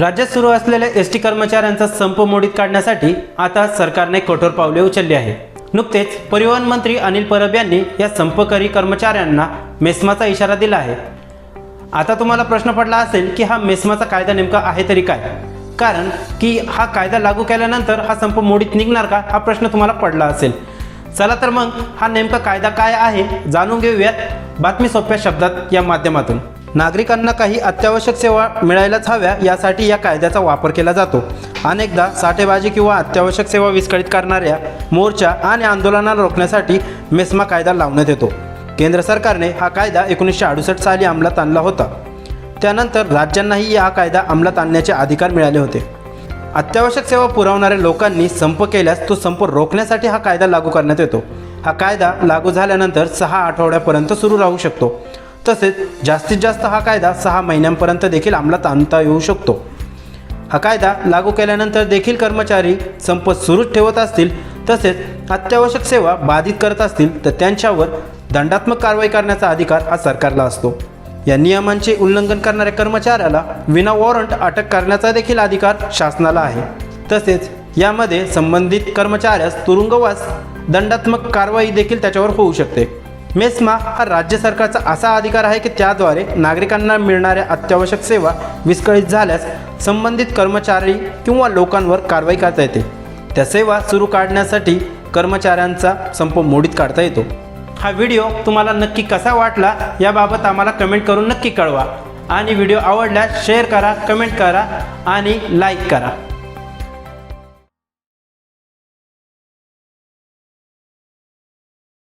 राज्यात सुरू असलेल्या एस टी कर्मचाऱ्यांचा संप मोडीत काढण्यासाठी आता सरकारने कठोर पावले उचलली आहे नुकतेच परिवहन मंत्री अनिल परब यांनी या संपकरी कर्मचाऱ्यांना मेस्माचा इशारा दिला आहे. आता तुम्हाला प्रश्न पडला असेल की हा मेस्माचा कायदा नेमका आहे तरी काय? कारण की हा कायदा लागू केल्यानंतर हा संप मोडीत निघणार का? हा प्रश्न तुम्हाला पडला असेल. चला तर मग हा नेमका कायदा काय आहे जाणून घेऊयात बातमी सोप्या शब्दात या माध्यमातून. नागरिकांना काही अत्यावश्यक सेवा मिळायलाच हव्या यासाठी या कायद्याचा वापर केला जातो. अनेकदा साठेबाजी किंवा अत्यावश्यक सेवा विस्कळीत करणाऱ्या मोर्चा आणि आंदोलनाला रोखण्यासाठी मेस्मा कायदा लावण्यात येतो. केंद्र सरकारने हा कायदा एकोणीसशे अडुसष्ट साली अंमलात आणला होता. त्यानंतर राज्यांनाही हा कायदा अंमलात आणण्याचे अधिकार मिळाले होते. अत्यावश्यक सेवा पुरवणाऱ्या लोकांनी संप केल्यास तो संप रोखण्यासाठी हा कायदा लागू करण्यात येतो. हा कायदा लागू झाल्यानंतर सहा आठवड्यापर्यंत सुरू राहू शकतो. तसेच जास्तीत जास्त हा कायदा सहा महिन्यांपर्यंत देखील अंमलात आणता येऊ शकतो. हा कायदा लागू केल्यानंतर देखील कर्मचारी संप सुरूच ठेवत असतील तसेच अत्यावश्यक सेवा बाधित करत असतील तर त्यांच्यावर दंडात्मक कारवाई करण्याचा अधिकार हा सरकारला असतो. या नियमांचे उल्लंघन करणाऱ्या कर्मचाऱ्याला विना वॉरंट अटक करण्याचा देखील अधिकार शासनाला आहे. तसेच यामध्ये संबंधित कर्मचाऱ्यास तुरुंगवास दंडात्मक कारवाई देखील त्याच्यावर होऊ शकते. मेस्मा हा राज्य सरकारचा असा अधिकार आहे की त्याद्वारे नागरिकांना मिळणाऱ्या अत्यावश्यक सेवा विस्कळीत झाल्यास संबंधित कर्मचारी किंवा लोकांवर कारवाई करता येते. त्या सेवा सुरू काढण्यासाठी कर्मचाऱ्यांचा संप मोडीत काढता येतो. हा व्हिडिओ तुम्हाला नक्की कसा वाटला याबाबत आम्हाला कमेंट करून नक्की कळवा. आणि व्हिडिओ आवडल्यास शेअर करा कमेंट करा आणि लाईक करा.